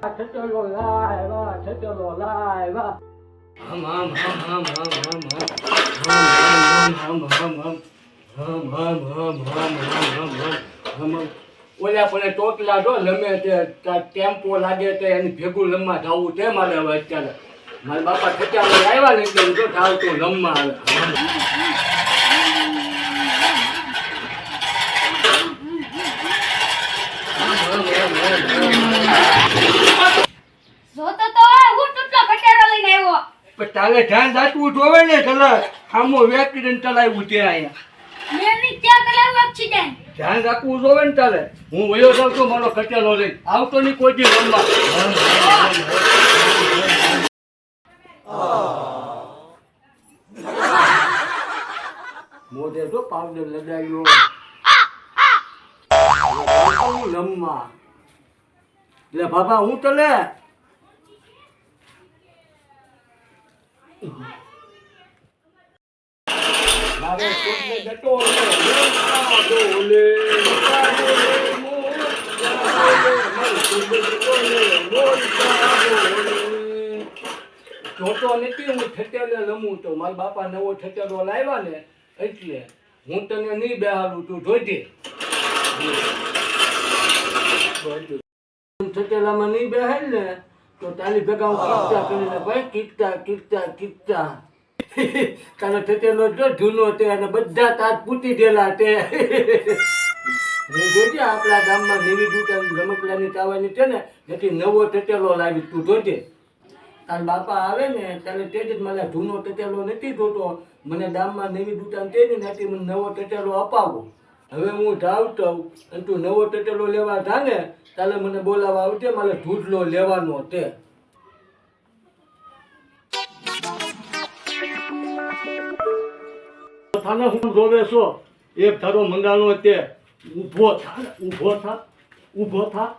છચલો લાવ્યા છચલો લાવ્યા હમ હમ હમ હમ હમ હમ હમ હમ હમ હમ હમ પણ ટોટલા જો લમે તે ટેમ્પો લાગે તે એની ભેગું લમવા જવું તે મારે હવે અત્યારે. મારા બાપા ખચામાં આવ્યા ને એટલે જો થાવ તો લમવા આવે જોતો તો હું ટૂટલો ખટેરો લઈને આવ્યો પણ ધ્યાન રાખવું જોવે ને કલર આમો એક્સિડન્ટ ચલાવ્યું છે અહીંયા. ધ્યાન રાખવું જોવે ને તારે. હું વયો જાઉં છું મારો કચેલો લઈ. આવતો નહીં કોઈ દી રમવા. મોઢે તો પાવડર લગાવ્યો. રમવા. લે બાબા હું તો મારે કોઈને ડટો તો મારા બાપા નવો ઠટેલો લાવ્યા ને એટલે હું તને નહીં બેહાલું તું જોઈજે ઠટેલામાં નહીં બેહાલ ને તો તાલી ભેગા હું. કરીને ભાઈ કિસ્સા કિસ્સા કિસ્સા તારો ઠટેલો જો જૂનો તે અને બધા તાત પૂટી ગયેલા તે. હું જોજે આપણા ગામમાં નવી દુકાન રમકડાની ચાવાની છે ને જેથી નવો તટેલો લાવી તું જોજે. તાર બાપા આવે ને ત્યારે તે જ મને જૂનો તટેલો નથી જોતો. મને ગામમાં નવી દુકાન તે ને ત્યાંથી મને નવો ટટેલો અપાવો. હવે હું જાઉં તો અને તું નવો ટટેલો લેવા જા ને તાલે મને બોલાવવા આવજે મારે ઢૂંઢલો લેવાનો તે થાને હું જોવે છો એક ધારો મંગાનો તે ઊભો થા ઊભો થા ઊભો થા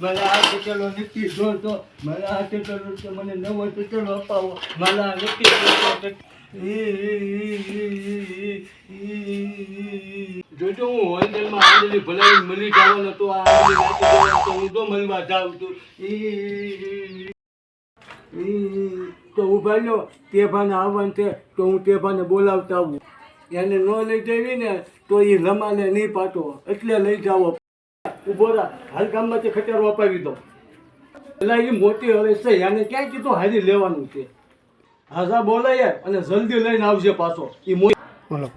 મારા હાથે ચલો નક્કી જોડતો મારા હાથે તો મને નવો તો અપાવો મારા નક્કી જોડતો જોજો હું હોલસેલમાં ભલાઈ મળી જવાનો તો આ હું તો મળવા જાઉં છું તો ઊભા લો તે ભાને આવવાનું છે, તો હું તે ભાને બોલાવતા આવું. એને ન લઈ જવી ને, તો એ રમાને નહીં પાતો એટલે લઈ જાવો ઊભો રા હાલ ગામમાંથી ખટારો અપાવી દો પેલા એ મોટી હવે છે, એને ક્યાં કીધું હારી લેવાનું છે. હાજા બોલાય અને જલ્દી લઈને આવજે પાછો. એ મોટી બોલો.